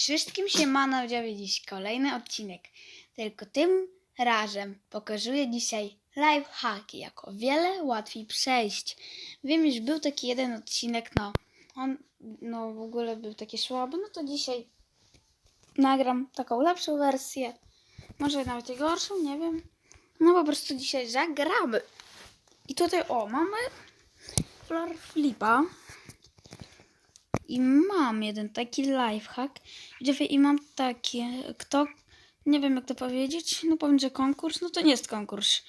Wszystkim się ma dziś kolejny odcinek. Tylko tym razem pokazuję dzisiaj live hacki, jak o wiele łatwiej przejść. Wiem, już był taki jeden odcinek, no on no w ogóle był taki słaby, no to dzisiaj nagram taką lepszą wersję. Może nawet i gorszą, nie wiem. No po prostu dzisiaj zagramy. I tutaj o, mamy Flor Flipa. I mam jeden taki lifehack. Widzowie, i mam taki, kto, nie wiem jak to powiedzieć, no powiem, że konkurs, no to nie jest konkurs.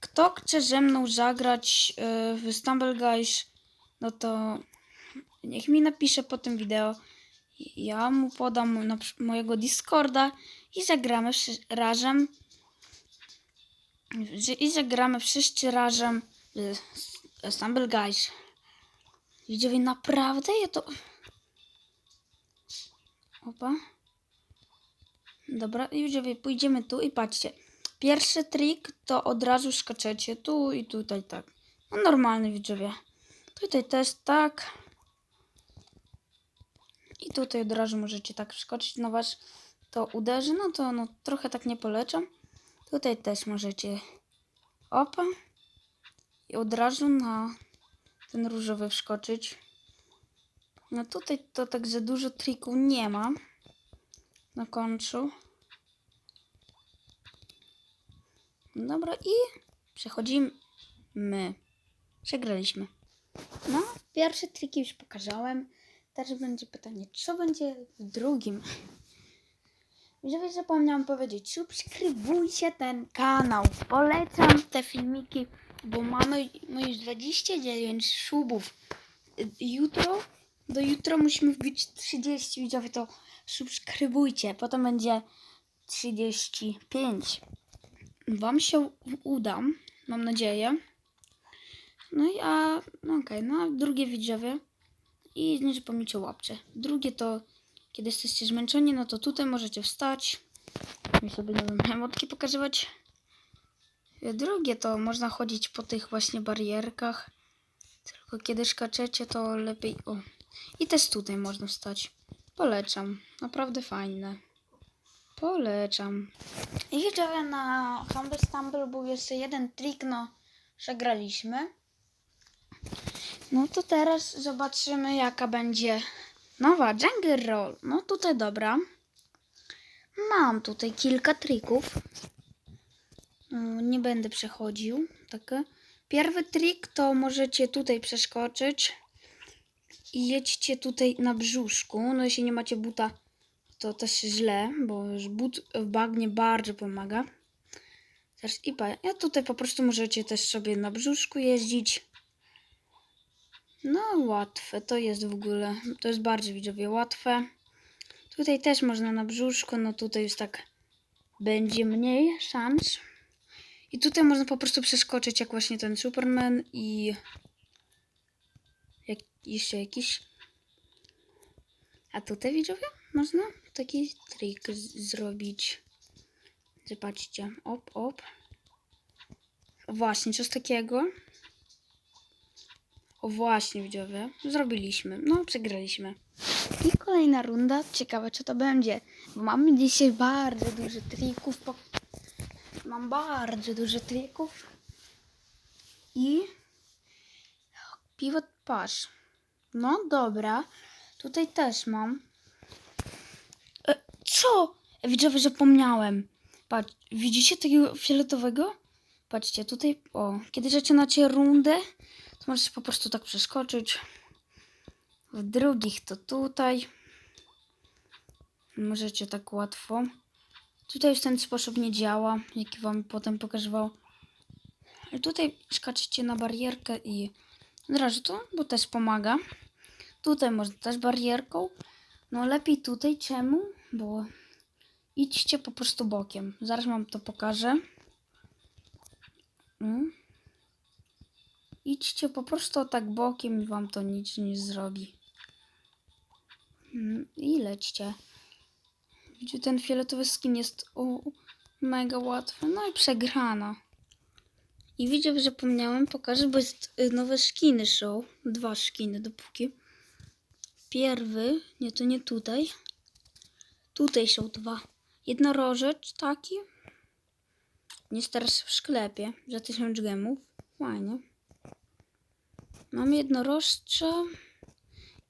Kto chce ze mną zagrać yy, w Stumble Guys, no to niech mi napisze po tym wideo. Ja mu podam mojego Discorda i zagramy razem. I zagramy wszyscy razem w Stumble Guys. Widzowie, naprawdę ja to... Opa. Dobra, widzowie, pójdziemy tu i patrzcie. Pierwszy trik to od razu skaczecie tu i tutaj tak. No normalny widzowie. Tutaj też tak. I tutaj od razu możecie tak wskoczyć. No was to uderzy, no to no, trochę tak nie polecam. Tutaj też możecie. Opa. I od razu na ten różowy wskoczyć. No tutaj to tak za dużo trików nie ma na końcu. Dobra i przechodzimy. Przegraliśmy. No, pierwsze triki już pokazałem. Teraz będzie pytanie, co będzie w drugim? Żeby zapomniałam powiedzieć, subskrybujcie ten kanał. Polecam te filmiki, bo mamy no już 29 subów. Y, Jutro, do jutra musimy wbić 30 widzowie, to subskrybujcie. Potem będzie 35. Wam się uda, mam nadzieję. No i a, no okej, no a drugie widzowie i nie zapomnijcie o łapce. Drugie to, kiedy jesteście zmęczeni, no to tutaj możecie wstać i sobie, nie wiem, emotki pokazywać. Drugie to można chodzić po tych właśnie barierkach. Tylko kiedy skaczecie, to lepiej. O. I też tutaj można wstać. Polecam. Naprawdę fajne. Polecam. I widzowie na Humble Stumble był jeszcze jeden trik, no, że graliśmy. No to teraz zobaczymy jaka będzie nowa Jungle Roll. No tutaj dobra. Mam tutaj kilka trików. Mm, Nie będę przechodził. Takie. Pierwszy trik to możecie tutaj przeskoczyć i jedźcie tutaj na brzuszku. No jeśli nie macie buta, to też źle, bo już but w bagnie bardzo pomaga. Teraz i pa, ja tutaj po prostu możecie też sobie na brzuszku jeździć. No łatwe to jest w ogóle. To jest bardziej widzowie łatwe. Tutaj też można na brzuszku, no tutaj już tak będzie mniej szans. I tutaj można po prostu przeskoczyć jak właśnie ten Superman i jeszcze jakiś. A tutaj widzowie można taki trik zrobić. Zobaczcie, op, op. Właśnie, coś takiego. O właśnie, widzowie, zrobiliśmy. No, przegraliśmy. I kolejna runda. Ciekawe, czy to będzie. Bo mamy dzisiaj bardzo dużo trików. Mam bardzo dużo trików. I pivot pass. No dobra. Tutaj też mam. E, co? Widzowie, zapomniałem. Patrz, widzicie takiego fioletowego? Patrzcie, tutaj, o, kiedy zaczynacie rundę, to możecie po prostu tak przeskoczyć. W drugich to tutaj. Możecie tak łatwo. Tutaj już ten sposób nie działa, jaki wam potem pokazywał. Ale tutaj skaczecie na barierkę i od razu to, bo też pomaga. Tutaj można też barierką. No lepiej tutaj. Czemu? Bo idźcie po prostu bokiem. Zaraz wam to pokażę. Mm. Idźcie po prostu tak bokiem i wam to nic nie zrobi. Mm, I lećcie. Widzicie, ten fioletowy skin jest o, mega łatwy. No i przegrana. I widzę, że zapomniałem pokażę, bo jest y, nowe skiny są. Dwa skiny dopóki. Pierwy, nie to nie tutaj. Tutaj są dwa. Jednorożec taki. Jest teraz w sklepie za 1000 gemów. Fajnie. Mamy jednorożca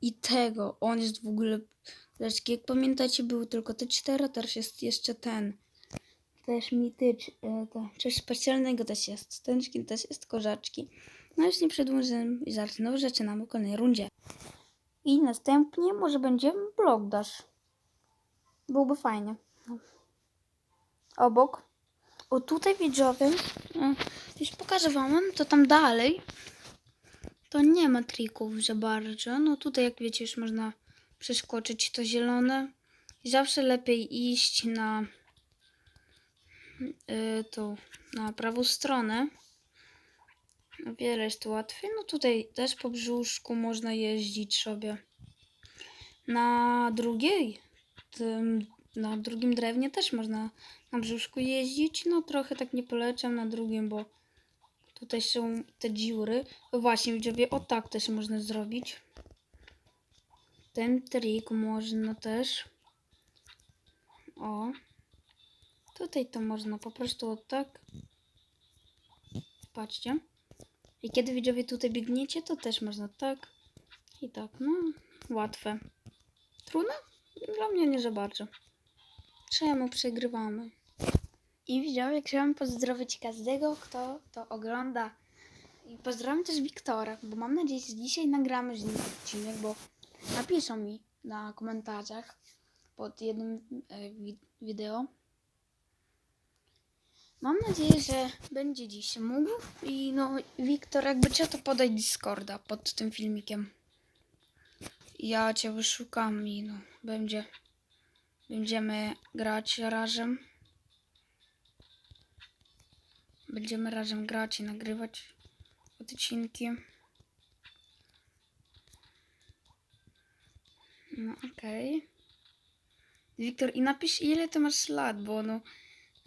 i tego. On jest w ogóle. Jak pamiętacie, były tylko te cztery, teraz jest jeszcze ten. Też mityczny. Coś specjalnego też jest. Ten też jest korzaczki. No już nie przedłużymy i zaraz znowu zaczynamy kolejnej rundzie. I następnie może będzie blok dash. Byłoby fajnie. Obok. O tutaj widzowie. e, Już pokażę wam, to tam dalej. To nie ma trików za bardzo. No tutaj jak wiecie już można przeskoczyć to zielone. I zawsze lepiej iść na y, tą, na prawą stronę. O wiele jest tu łatwiej. No tutaj też po brzuszku można jeździć sobie. Na drugiej, tym, na drugim drewnie też można na brzuszku jeździć. No trochę tak nie polecam na drugim, bo tutaj są te dziury. O właśnie, widzowie, o tak też można zrobić. Ten trik można też. O. Tutaj to można po prostu o tak. Patrzcie. I kiedy widzowie tutaj biegniecie, to też można tak i tak. No, łatwe. Trudne? Dla mnie nie za bardzo. Czemu przegrywamy? I widzowie, chciałam pozdrowić każdego, kto to ogląda. I pozdrawiam też Wiktora, bo mam nadzieję, że dzisiaj nagramy z nim odcinek, bo napiszą mi na komentarzach pod jednym e, wi- wideo. Mam nadzieję, że będzie dziś mógł. I no, Wiktor, jakby cię to podaj Discorda pod tym filmikiem. Ja cię wyszukam i no, będzie. Będziemy grać razem. Będziemy razem grać i nagrywać odcinki. No okej. Wiktor, i napisz ile ty masz lat, bo no,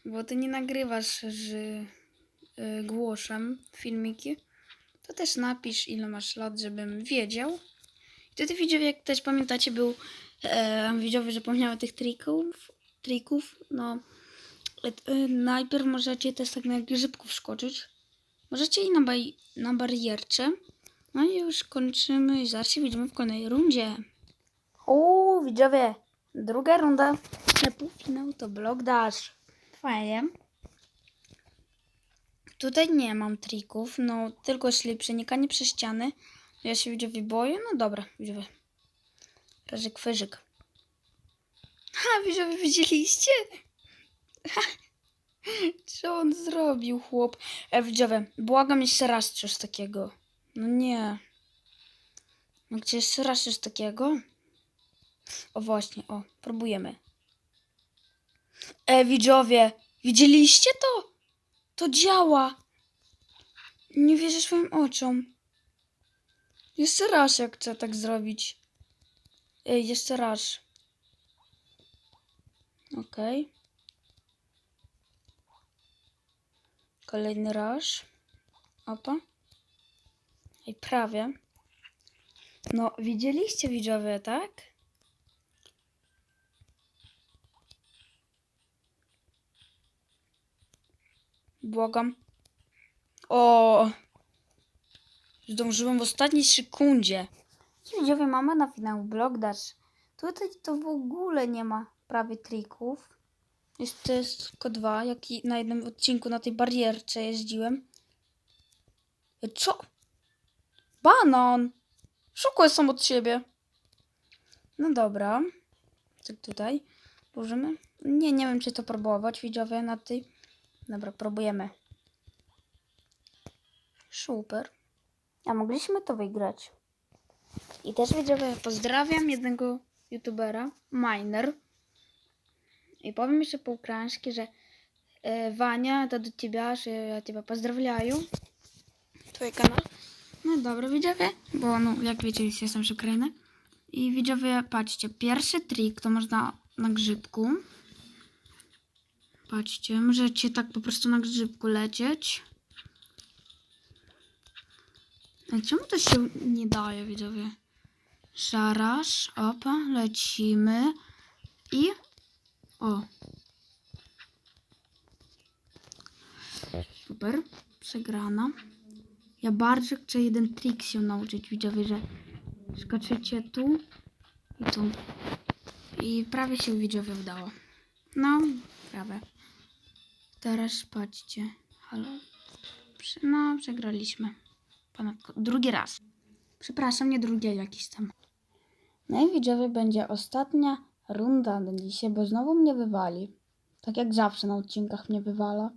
bo ty nie nagrywasz z y, filmiki. To też napisz ile masz lat, żebym wiedział. I wtedy widzowie, jak też pamiętacie, był e, widzowie zapomniały tych trików, trików, no e, e, najpierw możecie też tak na grzybków skoczyć. Możecie i na, baj, na barierce. No i już kończymy i zaraz się widzimy w kolejnej rundzie. O, widzowie, druga runda na półfinał to blok dash. Fajnie. Tutaj nie mam trików, no tylko szli przenikanie przez ściany. Ja się widzowie boję, no dobra, widzowie. Razy kwyżyk. Ha, widzowie, widzieliście? Ha. Co on zrobił, chłop? E, widzowie, błagam jeszcze raz coś takiego. No nie. No gdzie jeszcze raz coś takiego? O właśnie, o, próbujemy. E, widzowie, widzieliście to? To działa. Nie wierzę swoim oczom. Jeszcze raz, jak chcę tak zrobić. Ej, jeszcze raz. Okej. Kolejny raz. Opa. Ej, prawie. No, widzieliście widzowie, tak? Błagam. O! Zdążyłem w ostatniej sekundzie. Widzowie, mamy na finał blok dash. Tutaj to w ogóle nie ma prawie trików. Jest to jest tylko dwa, jak i na jednym odcinku na tej barierce jeździłem. E, Co? Banan! Szukły jestem od siebie. No dobra. Tak tutaj. Możemy? Nie, nie wiem, czy to próbować, widzowie, na tej. Dobra, próbujemy. Super. A mogliśmy to wygrać. I też widzowie, pozdrawiam jednego youtubera, Miner. I powiem jeszcze po ukraińsku, że e, Wania, to do ciebie, że ja ciebie pozdrawiam. Twój kanał. No dobra, widzowie, bo no, jak wiecie, jestem z Ukrainy. I widzowie, patrzcie, pierwszy trik to można na grzybku. Patrzcie, możecie tak po prostu na grzybku lecieć. A czemu to się nie daje, widzowie? Zaraz, opa, lecimy. I O. Super. Przegrana. Ja bardzo chcę jeden trik się nauczyć, widzowie, że skaczecie tu i tu. I prawie się widzowie udało. No, prawie. Teraz patrzcie. Halo. No, przegraliśmy. Ponad drugi raz. Przepraszam, nie drugie jakiś tam. No i widzowie będzie ostatnia runda na dzisiaj, bo znowu mnie wywali. Tak jak zawsze na odcinkach mnie wywala.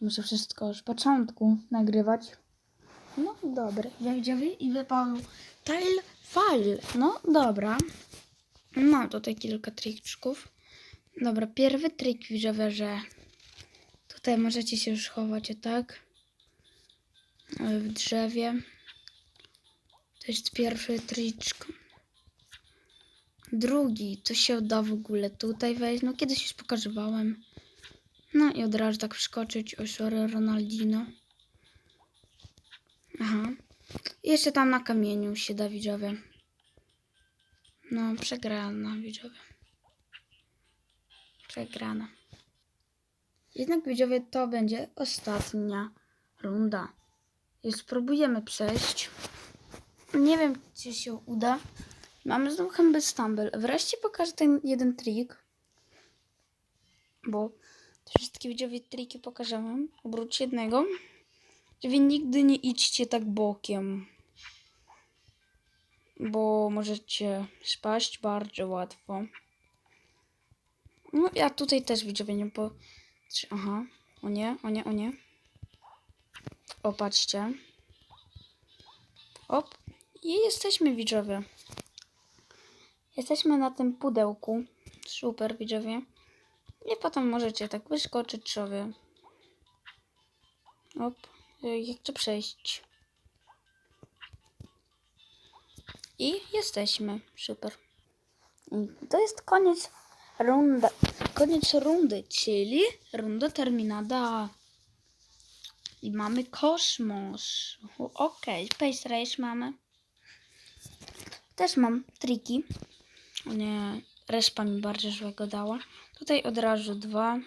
Muszę wszystko z początku nagrywać. No dobra, widzowie i wypadł tile file. No dobra. Mam tutaj kilka triczków. Dobra, pierwszy trik widzowie, że tutaj możecie się już chować tak. E, W drzewie. To jest pierwszy triczk. Drugi, to się da w ogóle tutaj wejść. No kiedyś już pokazywałem. No i od razu tak wskoczyć. O, sorry, Ronaldino. Aha. Jeszcze tam na kamieniu się da widzowie. No, przegrana widzowie. Przegrana. Jednak widzowie to będzie ostatnia runda. I spróbujemy przejść. Nie wiem, czy się uda. Mamy znowu chyba stumble. Wreszcie pokażę ten jeden trik. Bo te wszystkie widzowie triki pokażę wam. Obróć jednego. Wy nigdy nie idźcie tak bokiem. Bo możecie spaść bardzo łatwo. No ja tutaj też widzowie nie po... Aha. O nie, o nie, o nie. O, patrzcie. Op. I jesteśmy widzowie. Jesteśmy na tym pudełku. Super widzowie. I potem możecie tak wyskoczyć sobie. Op. Y, Jak to przejść? I jesteśmy. Super. I to jest koniec runda. Koniec rundy, czyli runda terminada. I mamy kosmos. Okej, Space Race mamy. Też mam triki. O nie, respa mi bardzo złego dała. Tutaj od razu dwa.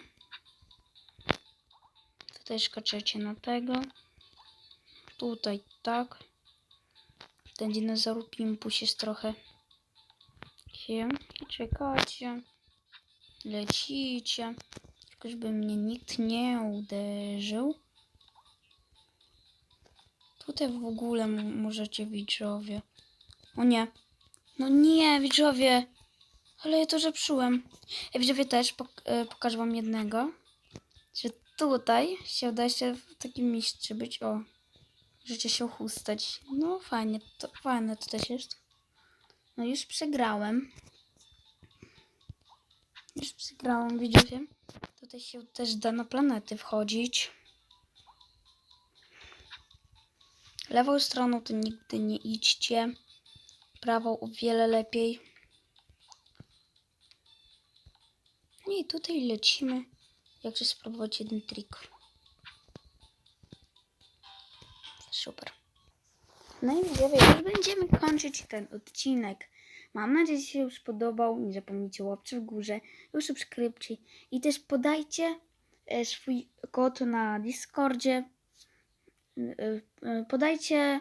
Tutaj skoczycie na tego. Tutaj tak. Ten dinozaur Pimpus jest trochę... Czekajcie. Lecicie. Tylko żeby mnie nikt nie uderzył. Tutaj w ogóle możecie widzowie. O nie. No nie, widzowie. Ale ja to zepsułem. Ja widzowie też pok- e, pokażę wam jednego. Że tutaj się uda się w takim miejscu być. O. Możecie się chustać. No fajnie, to fajne to też jest. No już przegrałem. Już przegrałem, widzowie. Tutaj się też da na planety wchodzić. Lewą stroną to nigdy nie idźcie. Prawą o wiele lepiej. No I tutaj lecimy. Jak chcę spróbować jeden trik. Super. No i widzowie, już będziemy kończyć ten odcinek. Mam nadzieję, że się już podobał. Nie zapomnijcie łapcie w górze, i subskrypcji. I też podajcie e, swój kod na Discordzie. E, e, Podajcie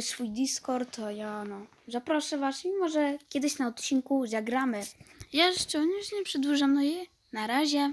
swój Discord, a ja no zaproszę was i może kiedyś na odcinku zagramy. Ja jeszcze już nie przedłużam, no i na razie.